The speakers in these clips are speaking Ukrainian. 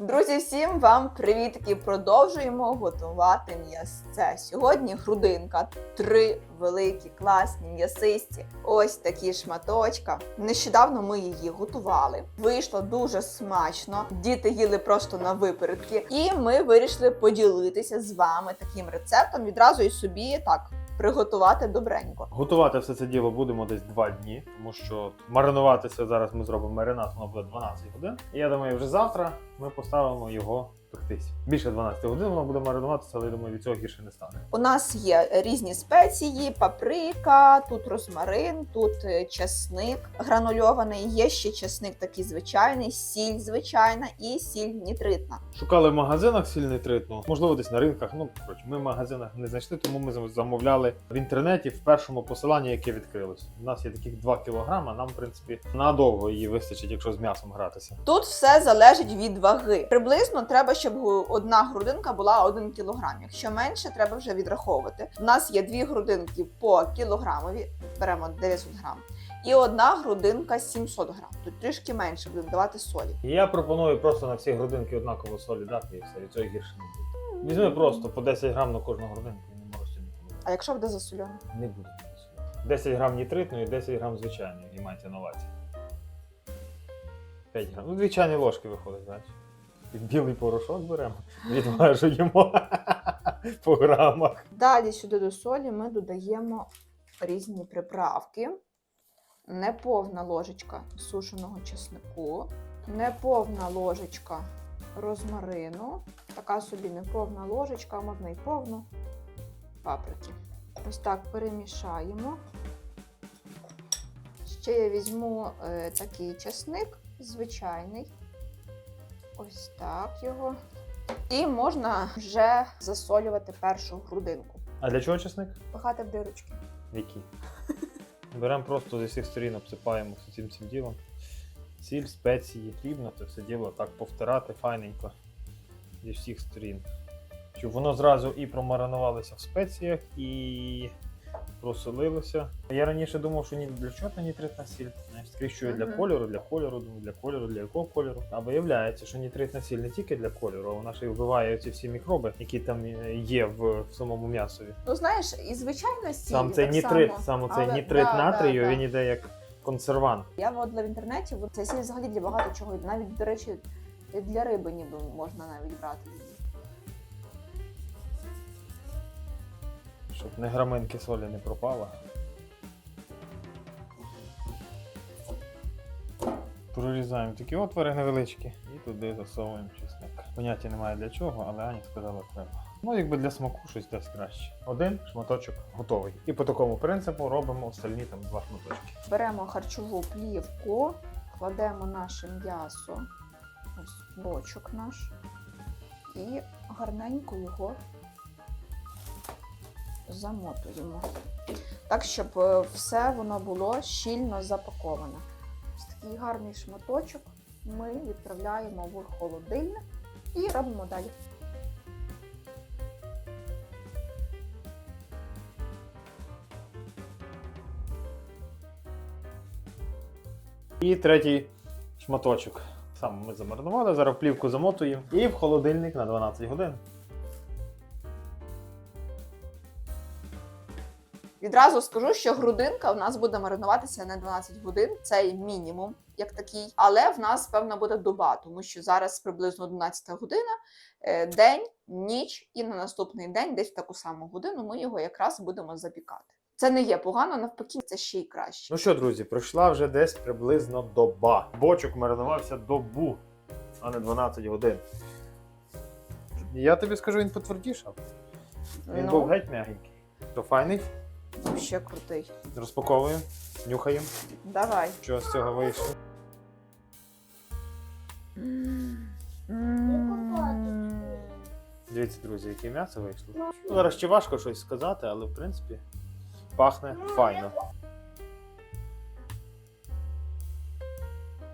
Друзі, всім вам привітки! Продовжуємо готувати м'ясце. Сьогодні грудинка, три великі, класні м'ясисті. Ось такі шматочка. Нещодавно ми її готували. Вийшло дуже смачно. Діти їли просто на випередки. І ми вирішили поділитися з вами таким рецептом. Відразу і собі так приготувати добренько. Готувати все це діло будемо десь 2 дні, тому що маринуватися зараз ми зробимо маринад, воно буде 12 годин. І я думаю, вже завтра ми поставимо його пектись. Більше 12 годин воно буде маринуватися, але я думаю, від цього гірше не стане. У нас є різні спеції, паприка, тут розмарин, тут е, чесник гранульований. Є ще чесник такий звичайний, сіль звичайна і сіль нітритна. Шукали в магазинах сіль нитритну, можливо, десь на ринках. Ну коротше, ми в магазинах не знайшли, тому ми замовляли в інтернеті в першому посиланні, яке відкрилось. У нас є таких 2 кілограма. Нам, в принципі, надовго її вистачить, якщо з м'ясом гратися. Тут все залежить від ваги. Приблизно треба, щоб одна грудинка була 1 кілограм. Якщо менше, треба вже відраховувати. У нас є дві грудинки по кілограмові, беремо 900 грам, і одна грудинка 700 грам. Тут трішки менше будемо давати солі. Я пропоную просто на всі грудинки однаково солі дати і все, від цього гірше не буде. Візьми просто по 10 грам на кожну грудинку і не сьогодні. А якщо буде засольоно? Не буде. 10 грам нітритної, 10 грам звичайної, і мається на увазі. 5 грам. Ну, дві чайні ложки виходить, бачиш. Білий порошок беремо, відважуємо по грамах. Далі сюди до солі ми додаємо різні приправки. Неповна ложечка сушеного чеснику, неповна ложечка розмарину, така собі неповна ложечка, а можна і повну паприки. Ось так перемішаємо. Ще я візьму е, такий чесник звичайний. Ось так його. І можна вже засолювати першу грудинку. А для чого чесник? Пихати в дирочки. Які? Беремо просто зі всіх сторін, обсипаємо цим цим ділом. Сіль, спеції, потрібно це все діло так повтирати файненько зі всіх сторін. Щоб воно зразу і промаринувалося в спеціях, і просолилося. Я раніше думав, що ні для чого нітритна сіль. Знаєш, скріщує для кольору, для кольору, думаю, для кольору, для якого кольору. А виявляється, що нітритна сіль не тільки для кольору, а вона ще й вбиває ці всі мікроби, які там е, є в, в самому м'ясові. Ну знаєш, і звичайна сіль. Сам цей так нітрит, само. саме цей Але- нітрит да, натрію, да, да. він іде як консервант. Я вводила в інтернеті, от ця сіль взагалі для багато чого. Навіть, до речі, для риби ніби можна навіть брати. Щоб не граминки солі не пропало. Прорізаємо такі отвори невеличкі і туди засовуємо чесник. Поняття немає для чого, але Аня сказала треба. Ну, якби для смаку щось дасть краще. Один шматочок готовий. І по такому принципу робимо остальні там два шматочки. Беремо харчову плівку, кладемо наше м'ясо, ось бочок наш, і гарненько його замотуємо. Так, щоб е, все воно було щільно запаковане. Ось такий гарний шматочок ми відправляємо в холодильник і робимо далі. І третій шматочок. Саме ми замаринували, зараз плівку замотуємо і в холодильник на 12 годин. Відразу скажу, що грудинка у нас буде маринуватися на 12 годин, це мінімум, як такий. Але в нас певна буде доба, тому що зараз приблизно 11 година, е, день, ніч, і на наступний день, десь в таку саму годину, ми його якраз будемо запікати. Це не є погано, навпаки, це ще й краще. Ну що, друзі, пройшла вже десь приблизно доба. Бочок маринувався добу, а не 12 годин. Я тобі скажу, він потвердішав. Він Ну. був геть м'ягенький. То файний. Ще крутий. Розпаковуємо, нюхаємо, Давай. що з цього вийшло. Дивіться, друзі, яке м'ясо вийшло. Ну, зараз ще важко щось сказати, але в принципі пахне файно.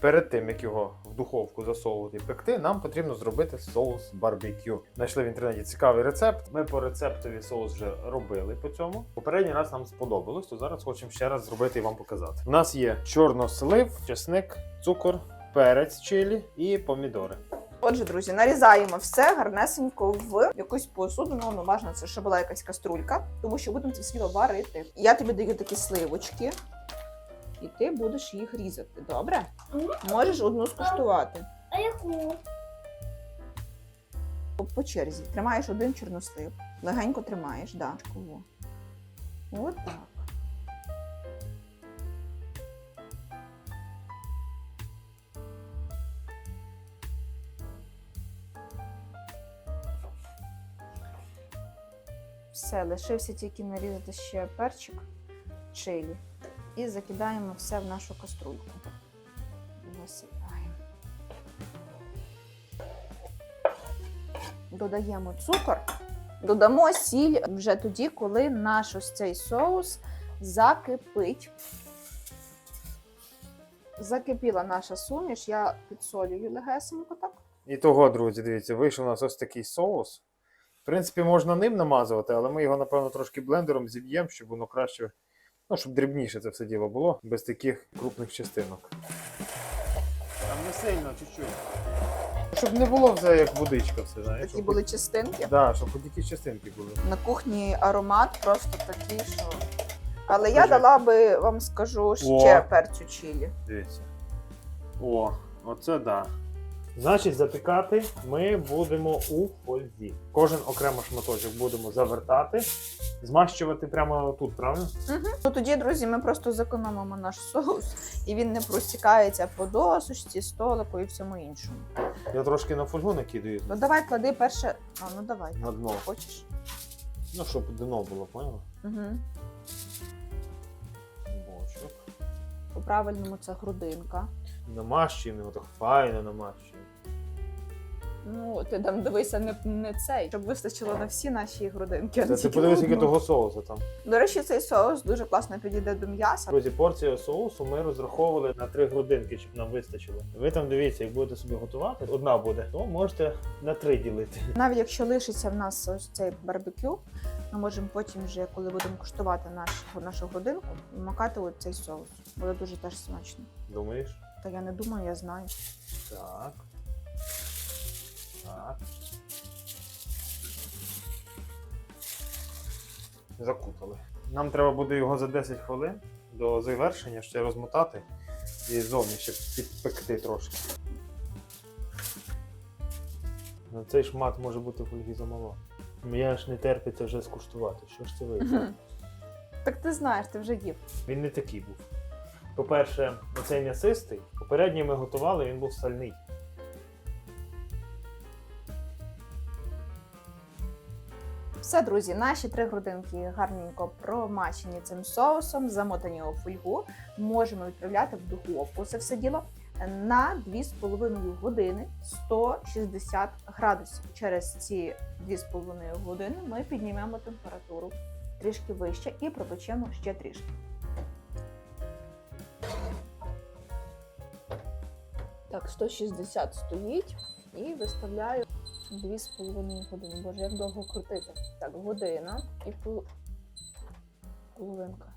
Перед тим, як його в духовку засовувати і пекти, нам потрібно зробити соус барбекю. Знайшли в інтернеті цікавий рецепт. Ми по рецептові соус вже робили по цьому. Попередній раз нам сподобалось, то зараз хочемо ще раз зробити і вам показати. У нас є чорнослив, чесник, цукор, перець чилі і помідори. Отже, друзі, нарізаємо все гарнесенько в якусь посуду. Ну, бажано, це ще була якась каструлька, тому що будемо це світло варити. Я тобі даю такі сливочки, і ти будеш їх різати. Добре? Можеш одну скуштувати. А яку? По- черзі. Тримаєш один чорнослив. Легенько тримаєш, да. От так. Все, лишився тільки нарізати ще перчик чилі. І закидаємо все в нашу каструльку. Висипаємо. додаємо цукор, додамо сіль вже тоді, коли наш ось цей соус закипить. Закипіла наша суміш, я підсолюю легесенько так. І того, друзі, дивіться, вийшов у нас ось такий соус. В принципі, можна ним намазувати, але ми його, напевно, трошки блендером зіб'ємо, щоб воно краще, ну, щоб дрібніше це все діло було, без таких крупних частинок. Там не сильно, чуть-чуть. Щоб не було все як водичка, все, знаєш. Такі щоб були частинки. хоч- Да, щоб хоч якісь частинки були. На кухні аромат просто такий, що. Але я Скажи. дала би вам скажу ще перцю чилі. Дивіться. О, оце да. Значить, запікати ми будемо у фользі. Кожен окремо шматочок будемо завертати, змащувати прямо тут, правильно? Ну тоді, друзі, ми просто зекономимо наш соус, і він не просікається по досушці, столику і всьому іншому. Я трошки на фольгу накидаю Ну давай клади перше. А, ну давай. на дно. Хочеш? Ну, щоб дно було, поняла? Угу. Бочок. По правильному це грудинка. Намащуємо так файно намащуємо. Ну, ти там дивися не, не цей, щоб вистачило на всі наші грудинки. Та ти подивись, одну. того соусу там. До речі, цей соус дуже класно підійде до м'яса. Друзі, порцію соусу ми розраховували на три грудинки, щоб нам вистачило. Ви там дивіться, як будете собі готувати, одна буде, то можете на три ділити. Навіть якщо лишиться в нас ось цей барбекю, ми можемо потім, вже, коли будемо куштувати наш, нашу грудинку, макати от цей соус. Буде дуже теж смачно. Думаєш? Та я не думаю, я знаю. Так. Так. Закутали. Нам треба буде його за 10 хвилин до завершення ще розмотати і зовні ще підпекти трошки. На цей шмат може бути фольги замало. Я ж не терпиться вже скуштувати. Що ж це вийшло? Так ти знаєш, ти вже їв. Він не такий був. По-перше, оцей м'ясистий. Попередній ми готували, він був сальний. Все, друзі, наші три грудинки гарненько промачені цим соусом, замотані у фольгу. Можемо відправляти в духовку це все діло на 2,5 години 160 градусів. Через ці 2,5 години ми піднімемо температуру трішки вище і пропечемо ще трішки. Так, 160 стоїть і виставляю 2,5 години. Боже, як довго крутити. Так, година і пол... половинка.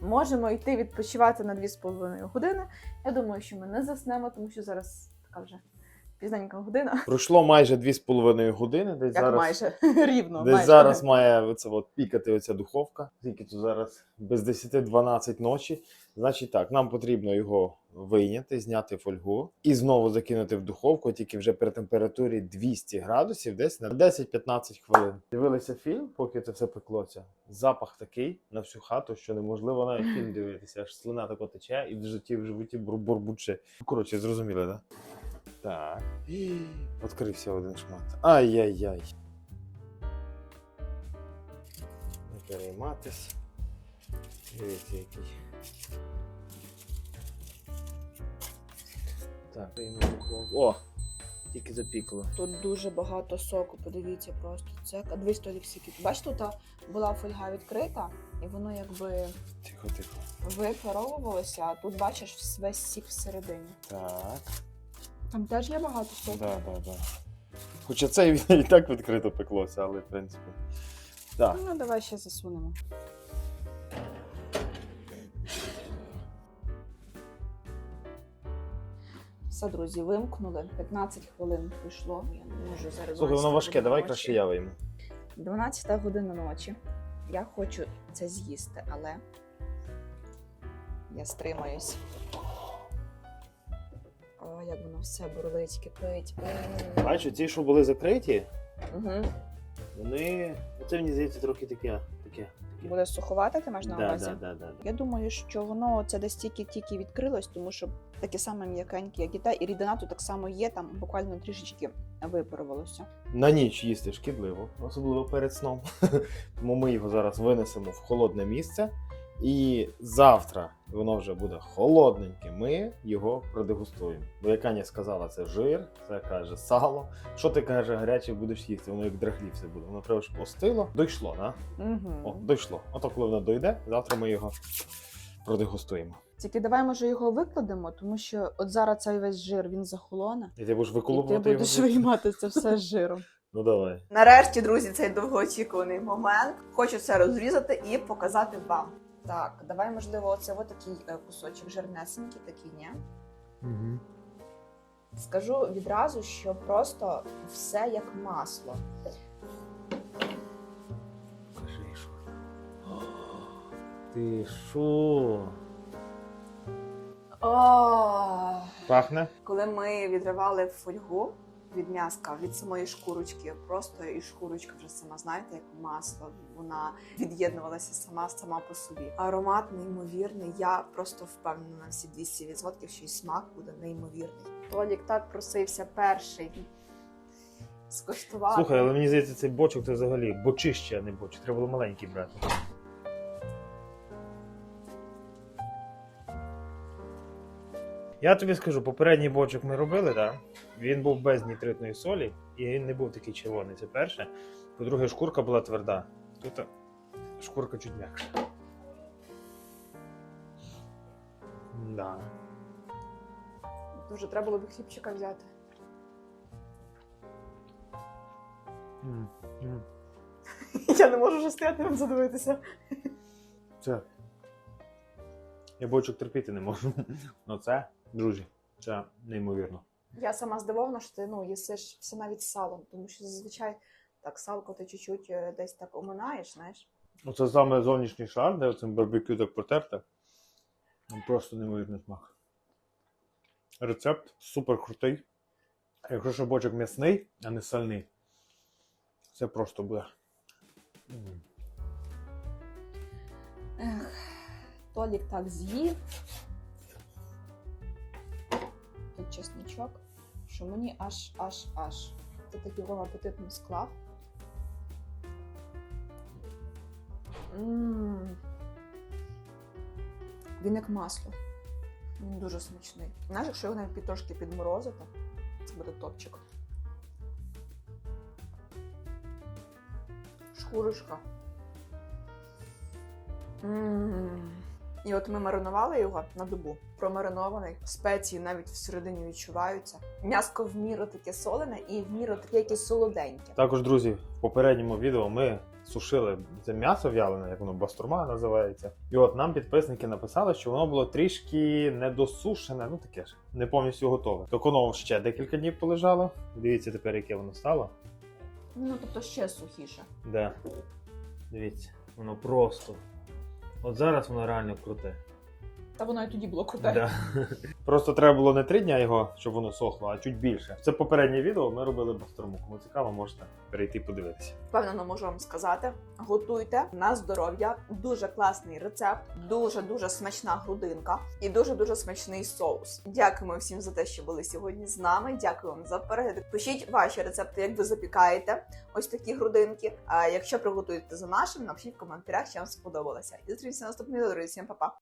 Можемо йти відпочивати на 2,5 години. Я думаю, що ми не заснемо, тому що зараз така вже пізненька година. Пройшло майже 2,5 години. Десь Як зараз, майже рівно. десь майже. зараз має оце от пікати оця духовка. Скільки тут зараз без 10-12 ночі. Значить так, нам потрібно його вийняти, зняти фольгу і знову закинути в духовку, тільки вже при температурі 200 градусів, десь на 10-15 хвилин. Дивилися фільм, поки це все пеклося. Запах такий на всю хату, що неможливо навіть фільм дивитися. Аж слина тако тече і в житті в животі бур- бурбуче. Коротше, зрозуміли, так? Да? Так. Відкрився один шмат. Ай-яй-яй. Не перейматись. Дивіться, який. Так, і ми О! Тільки запікало. Тут дуже багато соку, подивіться просто. Це дві столі скільки. Бачите, тут була фольга відкрита, і воно якби Тихо, тихо. випаровувалося, а тут бачиш весь сік всередині. Так. Там теж є багато соку. Да, да, да. Хоча це і і так відкрито пеклося, але в принципі. Так. Ну, давай ще засунемо. Все, друзі, вимкнули. 15 хвилин пройшло. Я не можу зараз. Слухай, воно важке, давай краще я вийму. 12 година ночі. Я хочу це з'їсти, але я стримаюсь. О, як воно все бурлить, кипить. Бачу, ті, що були закриті, Угу. вони. Це мені здається трохи таке. Таке. Буде суховата, ти маєш на Да, увазі? да, да, да. Я думаю, що воно це десь тільки-тільки відкрилось, тому що таке саме м'якеньке, як і та, і рідина тут так само є, там буквально трішечки випарувалося. На ніч їсти шкідливо, особливо перед сном. Тому ми його зараз винесемо в холодне місце. І завтра воно вже буде холодненьке. Ми його продегустуємо. Бо як Аня сказала, це жир, це каже сало. Що ти каже, гаряче будеш їсти? Воно як драглі все буде. Воно треба, щоб остило. Дійшло, да? Угу. О, дійшло. Ото коли воно дойде, завтра ми його продегустуємо. Тільки давай, може, його викладемо, тому що от зараз цей весь жир він захолоне, І ти будеш і ти будеш його. виймати це все з жиром. Ну давай. Нарешті, друзі, цей довгоочікуваний момент. Хочу це розрізати і показати вам. Так, давай, можливо, оце от такий е, кусочок жирнесенький, такий, ні? Угу. Скажу відразу, що просто все як масло. Покажи, що. Ти що? О, Пахне? коли ми відривали фольгу від м'яска, від самої шкурочки, просто і шкурочка вже сама, знаєте, як масло. Вона від'єднувалася сама сама по собі. Аромат неймовірний. Я просто впевнена на всі 200%, що і смак буде неймовірний. Толік так просився перший скуштувати. Слухай, але мені здається, цей бочок це взагалі бочище, а не бочок. Треба було маленький брати. Я тобі скажу, попередній бочок ми робили, так? Він був без нітритної солі, і він не був такий червоний. Це перше. По-друге, шкурка була тверда. Тут шкурка чуть м'якша. Да. Дуже треба було б хлібчика взяти. М, м. Я не можу вже стояти вам задивитися. Це. Я бочок терпіти не можу. Ну це, друзі, це неймовірно. Я сама здивована, що ти ну, їсиш все навіть з салом, тому що зазвичай так салко ти чуть-чуть е, десь так оминаєш, знаєш. Оце саме зовнішній шар, де оцим барбекю так протерте. Ну, Просто неймовірний смак. Рецепт супер крутий. Якщо ще бочок м'ясний, а не сальний, це просто буде. Ех, Толік так з'їв. Чесничок, що мені аж аж аж. Ти так його апетитно склав. М. Він як масло. Він дуже смачний. Знаєш, якщо його навіть трошки підморозити, це буде топчик. Шкурочка. М. І от ми маринували його на добу. Промаринований. Спеції навіть всередині відчуваються. М'яско в міру таке солене і в міру таке якесь солоденьке. Також, друзі, в попередньому відео ми сушили це м'ясо в'ялене, як воно бастурма називається. І от нам підписники написали, що воно було трішки недосушене, ну таке ж, не повністю готове. Так воно ще декілька днів полежало. Дивіться тепер, яке воно стало. Ну тобто ще сухіше. Да. Дивіться, воно просто. От зараз воно реально круте. Та воно і тоді було круте. Да. Просто треба було не три дня його, щоб воно сохло, а чуть більше. Це попереднє відео. Ми робили бастурму. Кому цікаво, можете перейти подивитися. Впевнено, можу вам сказати. Готуйте на здоров'я. Дуже класний рецепт, дуже дуже смачна грудинка і дуже дуже смачний соус. Дякуємо всім за те, що були сьогодні з нами. Дякую вам за перегляд. Пишіть ваші рецепти, як ви запікаєте ось такі грудинки. А якщо приготуєте за нашим, напишіть в коментарях, що вам сподобалося. І зустрінемося на наступному відео. Друзі. Всім па-па!